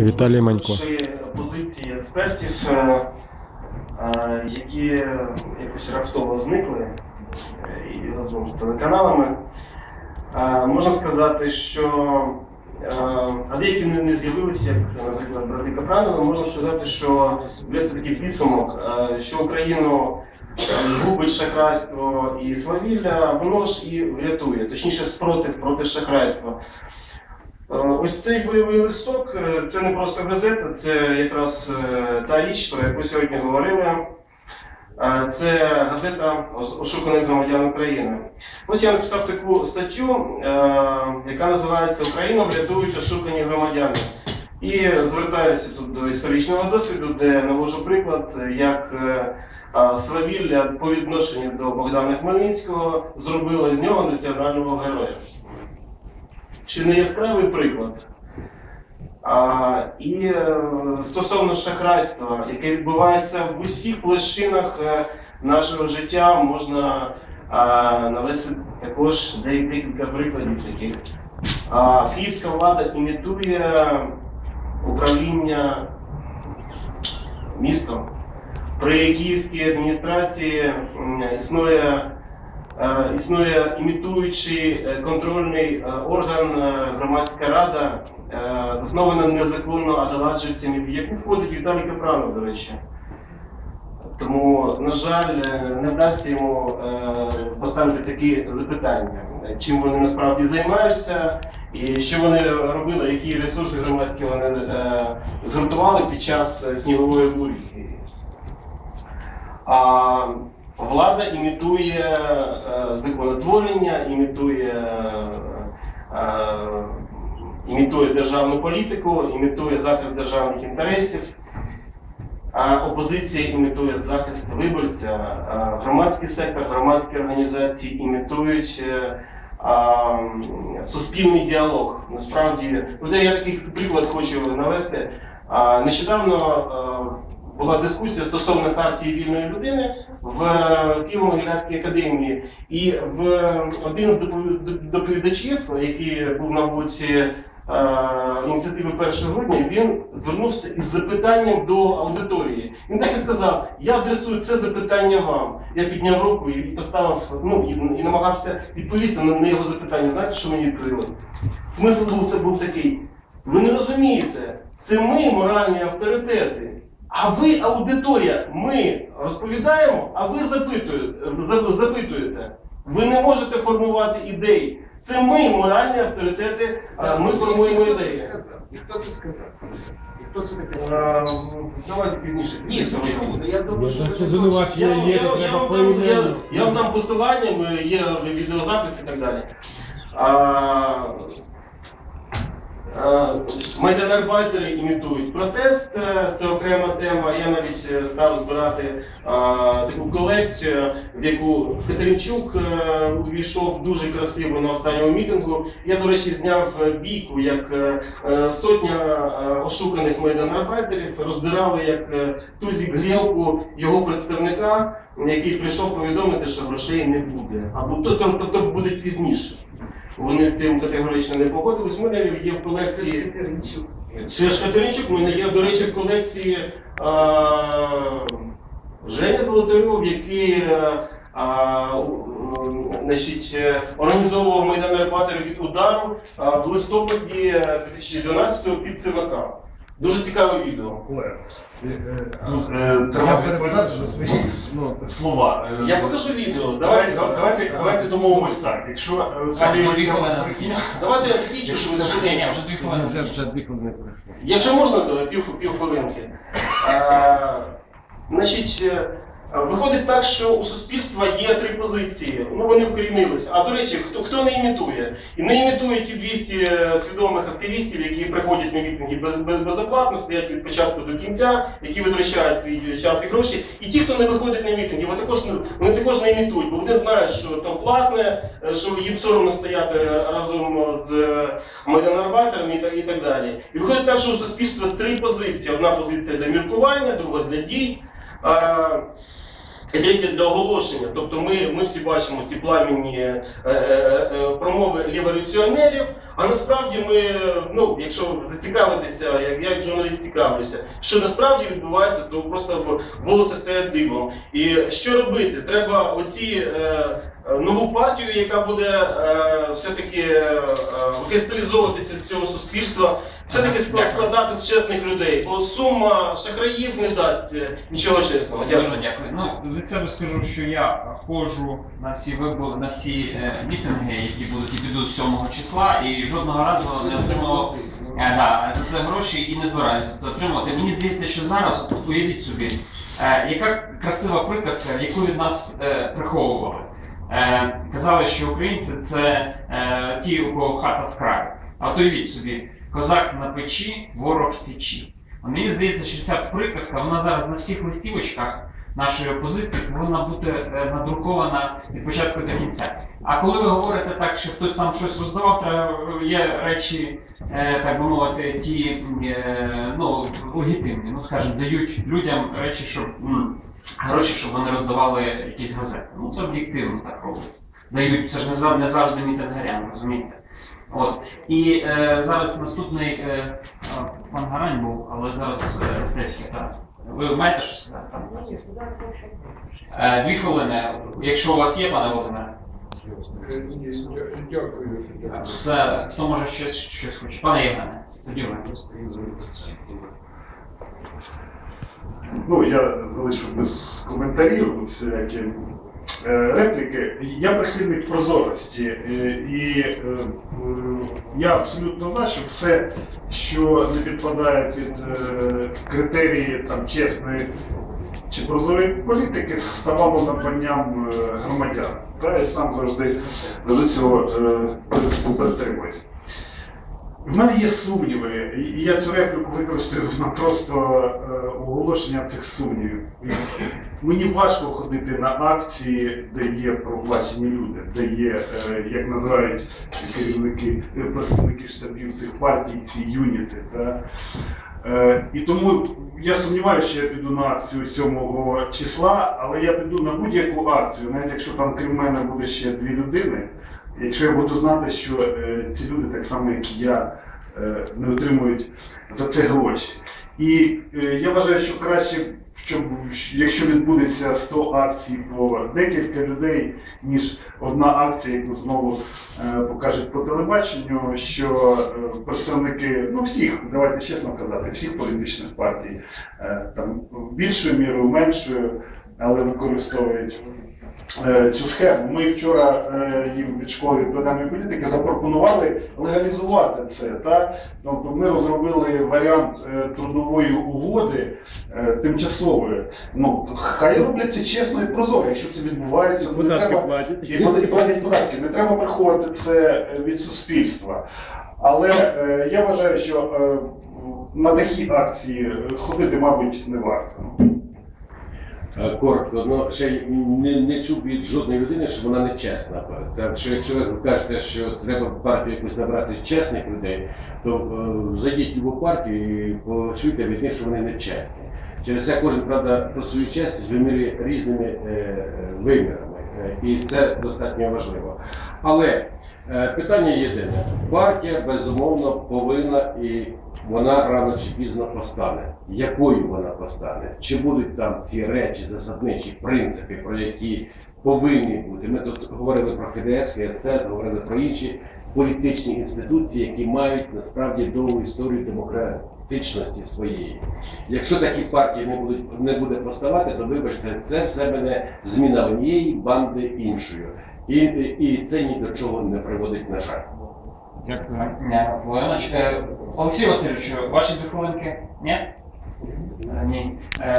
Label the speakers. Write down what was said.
Speaker 1: Віталій Манько.
Speaker 2: позиції експертів, е, е, які якось раптово зникли е, і разом з телеканалами. Можна сказати, що а деякі не, з'явилися, як, наприклад, брати Капранова, можна сказати, що ввести такий підсумок, що Україну згубить шахрайство і свавілля, воно ж і врятує, точніше спротив проти шахрайства. Е, Ось цей бойовий листок е, це не просто газета, це якраз е, та річ, про яку сьогодні говорили. Це газета ошуканих громадян України. Ось я написав таку статтю, яка називається Україна врятують ошукані громадяни. І звертаюся тут до історичного досвіду, де наводжу приклад, як свавілля по відношенню до Богдана Хмельницького зробило з нього національного героя. Чи не яскравий приклад? А, і е, стосовно шахрайства, яке відбувається в усіх площинах е, нашого життя, можна а, навести також декілька прикладів таких. А, київська влада імітує управління містом. При київській адміністрації існує існує імітуючий е, контрольний е, орган е, громадська рада, е, заснована незаконно адаладжівцями, в яку входить Віталій Капранов, до речі. Тому, на жаль, е, не вдасться йому е, поставити такі запитання, чим вони насправді займаються, і що вони робили, які ресурси громадські вони е, згуртували під час е, снігової бурі. А влада імітує е, законотворення, імітує, е, е, імітує державну політику, імітує захист державних інтересів. А опозиція імітує захист виборця, громадський сектор, громадські організації імітують а, суспільний діалог. Насправді, я такий приклад хочу навести. А, Нещодавно е, була дискусія стосовно хартії вільної людини в Києво-Могилянській академії. І в один з доповідачів, який був на боці е, ініціативи 1 грудня, він звернувся із запитанням до аудиторії. Він так і сказав: я адресую це запитання вам. Я підняв руку і поставив, ну і, і намагався відповісти на, його запитання. Знаєте, що мені відкрили? Смисл був, це був такий. Ви не розумієте, це ми моральні авторитети. А ви, аудиторія, ми розповідаємо, а ви запитуєте. запитуєте. Ви не можете формувати ідеї. Це ми, моральні авторитети, а ми формуємо
Speaker 3: Хто це
Speaker 2: ідеї.
Speaker 3: сказав? І хто це сказав? І хто це таке
Speaker 2: Е,
Speaker 3: сказав?
Speaker 2: Давайте пізніше.
Speaker 3: Ні, ну чому? Ну, Я думаю, що
Speaker 1: Якщо
Speaker 3: ви
Speaker 1: звинувачення
Speaker 2: Я,
Speaker 1: є,
Speaker 2: я, вам дам, я, я вам дам посилання, є відеозапис і так далі. А, Майданарбайтери імітують протест, е, це окрема тема. Я навіть е, став збирати а, таку колекцію, в яку Катеринчук е, увійшов дуже красиво на останньому мітингу. Я, до речі, зняв бійку, як сотня ошуканих майданарбайтерів роздирали як тузік грілку його представника, який прийшов повідомити, що грошей не буде. Або то, то, то, то буде пізніше. Вони з цим категорично не погодились. У мене є в колекції. Це ж Катеринчук, у мене є, до речі, в колекції а, Женя Золотарьов, який е, а, значить, е, організовував Майдан Репаторів від удару а, в листопаді 2012-го під ЦВК. Дуже цікаве відео.
Speaker 4: Олег, я
Speaker 5: Треба відповідати
Speaker 4: що свої ну,
Speaker 5: слова. Е,
Speaker 2: Я покажу відео.
Speaker 5: Давайте,
Speaker 2: Давайте,
Speaker 5: домовимось так. Якщо е, це-
Speaker 2: давайте я закінчу,
Speaker 6: що ви
Speaker 2: швиденько.
Speaker 6: вже дві хвилини.
Speaker 4: вже все дві хвилини.
Speaker 2: Якщо можна, то пів, пів хвилинки. Значить, е, виходить так, що у суспільства є три позиції. Ну вони вкорінилися. А до речі, хто, хто не імітує? І не імітують ті 200 свідомих активістів, які приходять на мітинги без, без, безоплатно, стоять від початку до кінця, які витрачають свій час і гроші. І ті, хто не виходить на мітинги, вони також, не- вони також не імітують, бо вони знають, що то платне, е, що їм соромно стояти разом з е, майданарбайтерами і і так далі. І виходить так, що у суспільства три позиції: одна позиція для міркування, друга для дій. І третє для оголошення. Тобто ми, ми всі бачимо ці пламінні е, е, е, промови лівореволюціонерів, А насправді ми, ну, якщо зацікавитися, як я як журналіст цікавлюся, що насправді відбувається, то просто волоси стоять дивом. І що робити? Треба оці е, е, нову партію, яка буде е, все-таки е, е, викристалізовуватися з цього суспільства, все-таки складати з чесних людей. Бо сума шахраїв не дасть е, нічого чесного. Дякую.
Speaker 1: Дякую. Ну, від себе скажу, що я ходжу на всі вибори, на всі е, мітинги, які будуть і підуть 7 числа, і жодного разу не отримував е, да, за це гроші і не збираюся це отримувати. Мені здається, що зараз, от уявіть собі, е, яка красива приказка, яку від нас е, приховували. Е, казали, що українці це е, ті, у кого хата з краю. А от уявіть собі, козак на печі, ворог в січі. От Мені здається, що ця приказка вона зараз на всіх листівочках нашої опозиції повинна бути е, надрукована від початку до кінця. А коли ви говорите так, що хтось там щось роздавав, треба є речі, е, так би мовити, ті ну, легітимні. Ну скажімо, дають людям речі, щоб гроші, щоб вони роздавали якісь газети. Ну це об'єктивно так робиться. Дають це ж не не завжди мітингарям, розумієте? От. І е, зараз наступний е, пан Гарань був, але зараз е, Стецький Тарас. Ви маєте щось сказати? Е, дві хвилини. Якщо у вас є, пане Володимире.
Speaker 3: Дякую.
Speaker 1: Все, хто може щось, щось хоче? Пане Євгене, тоді ви.
Speaker 5: Ну, я залишу без коментарів всілякі е, репліки. Я прихильник прозорості, е, і е, я абсолютно за, що все, що не підпадає під критерії там, чесної чи прозорої політики, ставало надбанням громадян. Та я сам завжди, завжди цього принципу притримуюсь. В мене є сумніви, і я цю репліку використаю на просто оголошення цих сумнівів. Мені важко ходити на акції, де є проплачені люди, де є, е, як називають керівники, е, представники штабів цих партій, ці юніти. Та? Е, і тому я сумніваюся, що я піду на акцію 7 числа, але я піду на будь-яку акцію, навіть якщо там крім мене буде ще дві людини. Якщо я буду знати, що ці люди, так само як і я, не отримують за це гроші. І е, я вважаю, що краще, щоб якщо відбудеться 100 акцій по декілька людей, ніж одна акція, яку знову е, покажуть по телебаченню, що е, представники, ну всіх, давайте чесно казати, всіх політичних партій, е, там більшою мірою, меншою, але використовують е, цю схему. Ми вчора е, їм від школи відповідальної політики запропонували легалізувати це. Та? Тобто ми розробили варіант е, трудової угоди е, тимчасової. Ну, хай роблять це чесно і прозоро, якщо це відбувається, ну, не треба
Speaker 4: платять.
Speaker 5: і платять податки. Не треба приховувати це е, від суспільства. Але е, я вважаю, що е, на такі акції ходити, мабуть, не варто.
Speaker 4: Е, Коротко, ну ще не, не чув від жодної людини, що вона не чесна. Так що якщо ви кажете, що треба в партію якусь набрати чесних людей, то е, зайдіть в партію і почуйте від них, що вони не чесні. Через це кожен, правда, про свою чесність вимірює різними е, е, вимірами. Е, І це достатньо важливо. Але е, питання єдине. Партія безумовно повинна і вона рано чи пізно постане. Якою вона постане? Чи будуть там ці речі, засадничі принципи, про які повинні бути? Ми тут говорили про КДС, КСС, говорили про інші політичні інституції, які мають насправді довгу історію демократичності своєї. Якщо такі партії не будуть не буде поставати, то вибачте, це все мене зміна однієї банди іншою. І, і це ні до чого не приводить, на жаль.
Speaker 1: Дякую. Олексій Васильович, ваші дві? Ні? Е, Ні. Е,